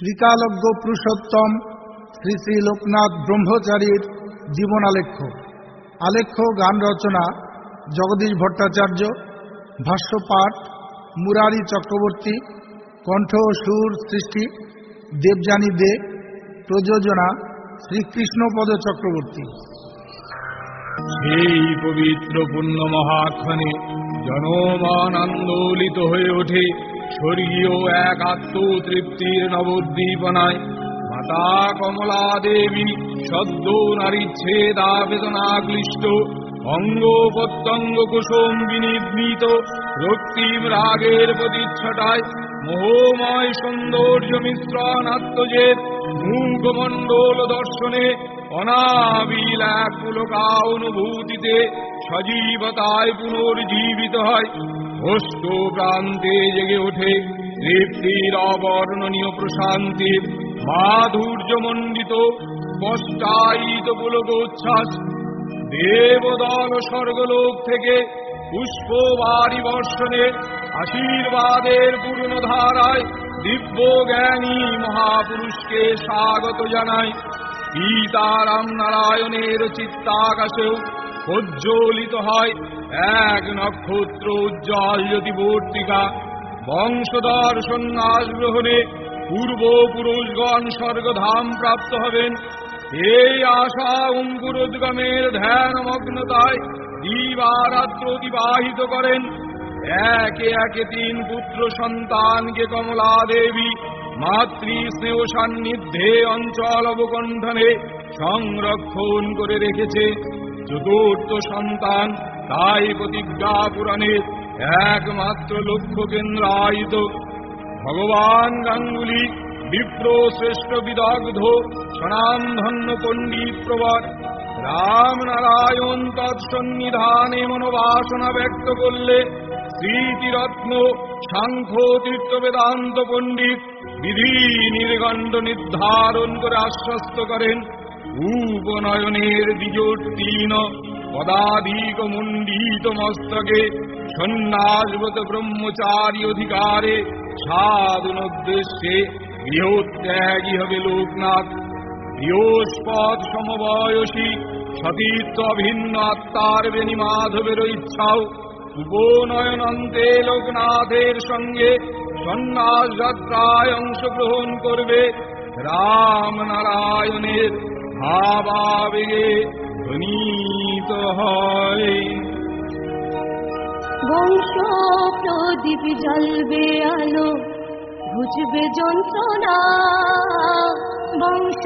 ত্রিকালজ্ঞ পুরুষোত্তম শ্রী শ্রী লোকনাথ ব্রহ্মচারীর জীবন আলেখ্য আলেখ্য গান রচনা, জগদীশ ভট্টাচার্য, ভাষ্যপাঠ, মুরারি চক্রবর্তী, কণ্ঠ সুর সৃষ্টি, দেবযানী দে, প্রযোজনা শ্রীকৃষ্ণপদ চক্রবর্তী। সেই পবিত্র পুণ্য মহাক্ষণে জনমান আন্দোলিত হয়ে ওঠে। স্বর্গীয় এক আত্মতৃপ্তির নবদ্দীপনায় মাতা কমলা দেবী সদ্য নারীচ্ছেদা বেদনাক্লিষ্ট অঙ্গ প্রত্যঙ্গ কুসুম বিনির্মিত রক্তিম রাগের প্রতিচ্ছটায় মোহময় সৌন্দর্য মিশ্রণ আত্মজেত মুখমণ্ডল দর্শনে, অনাবিল এক পুলকা অনুভূতিতে সজীবতায় পুনর্জীবিত হয়। অষ্ট প্রান্তে জেগে ওঠে। তৃপ্তির অবর্ণনীয় প্রশান্তির মাধুর্যমণ্ডিত, স্পষ্টায়িত পুলকোচ্ছ্বাস দেবদল স্বর্গলোক থেকে পুষ্পবাড়ি বর্ষণে আশীর্বাদের পূর্ণ ধারায় দিব্য জ্ঞানী মহাপুরুষকে স্বাগত জানায়। সীতারাম নারায়ণের চিত্তাকাশেও প্রজ্বলিত হয়। এক নক্ষত্র উজ্জ্বল জ্যোতিবর্তিকা বংশধর সন্ন্যাস গ্রহণে পূর্বপুরুষগণ স্বর্গধাম প্রাপ্ত হবেন। এই আশা অঙ্কুরোদ্গমের ধ্যান মগ্নতায় দিবারাত্র অতিবাহিত করেন। একে একে তিন পুত্র সন্তানকে কমলা দেবী মাতৃ স্নেহ সান্নিধ্যে অঞ্চল অবকণ্ঠনে সংরক্ষণ করে রেখেছে। চতুর্থ সন্তান, তাই প্রতিজ্ঞা পুরাণের একমাত্র লক্ষ্য কেন্দ্রায়িত। ভগবান গাঙ্গুলি, বিপ্র শ্রেষ্ঠ বিদগ্ধ সনামধন্য পণ্ডিত প্রবর, রামনারায়ণ তৎসন্নিধানে মনোবাসনা ব্যক্ত করলে স্মৃতিরত্ন সাংখ্য তীর্থ বেদান্ত পণ্ডিত বিধি নির্গণ্ড নির্ধারণ করে আশ্বস্ত করেন। উপনয়নের দ্বিজোত্তীর্ণ পদাধিক মণ্ডিত মস্তকে সন্ন্যাসব্রত ব্রহ্মচারী অধিকারে সাধন উদ্দেশ্যে গৃহত্যাগী হবে লোকনাথ। বৃহস্পদ সমবয়সী সতীর্থ অভিন্ন আত্মার বেনি মাধবের ইচ্ছাও উপনয়নন্তে লোকনাথের সঙ্গে সন্ন্যাস যাত্রায় অংশগ্রহণ করবে রাম নারায়ণের ভাবাবেগে ধ্বনিত হয়। বংশ প্রদীপ জ্বলবে আলো বুঝবে যন্ত্রণা। বংশ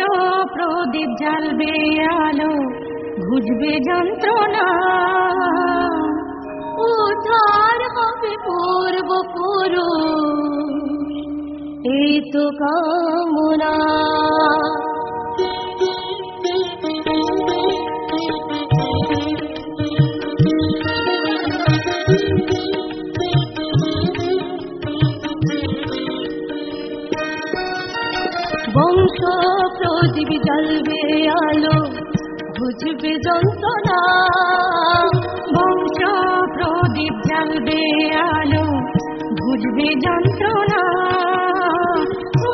প্রদীপ জ্বলবে আলো বুঝবে যন্ত্রণা। উদ্ধার হবে পূর্ব পুরুষ, এই তো কামনা। বুঝবে যন্ত্রণা। বংশ প্রদীপ জ্বালবে আলো বুঝবে যন্ত্রণা।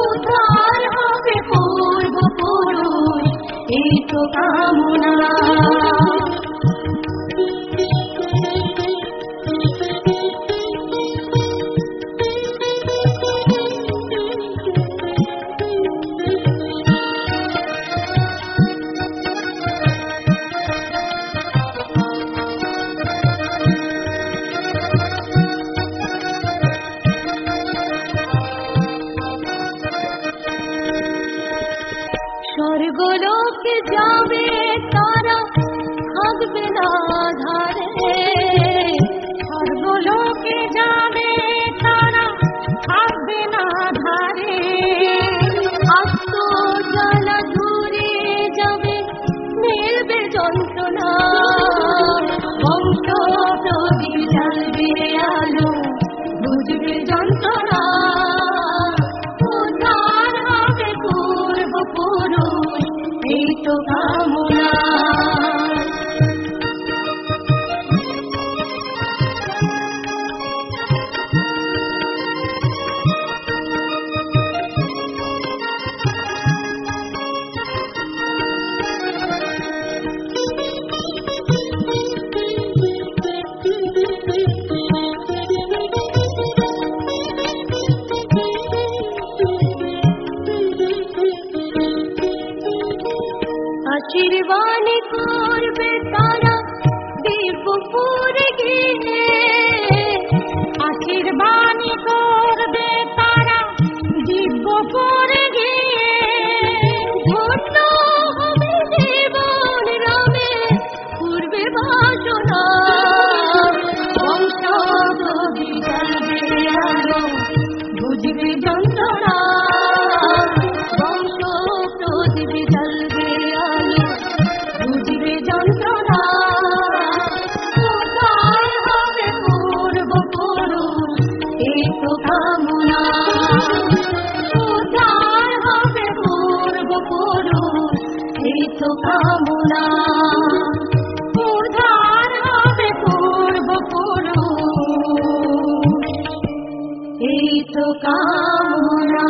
উদ্ধার হবে পূর্ব পুরুষ, এই তো কামনা। যাবে তারা থাকবে না ধারে সর্বলোকে যাবে তারা থাকবে না ধারে আত্ম জ্বালা দূরে যাবে মিলবে যন্ত্রণা এই তো दीवाने को और बेतारा बेवफूर गिरे পুরুষ এই তো কামনা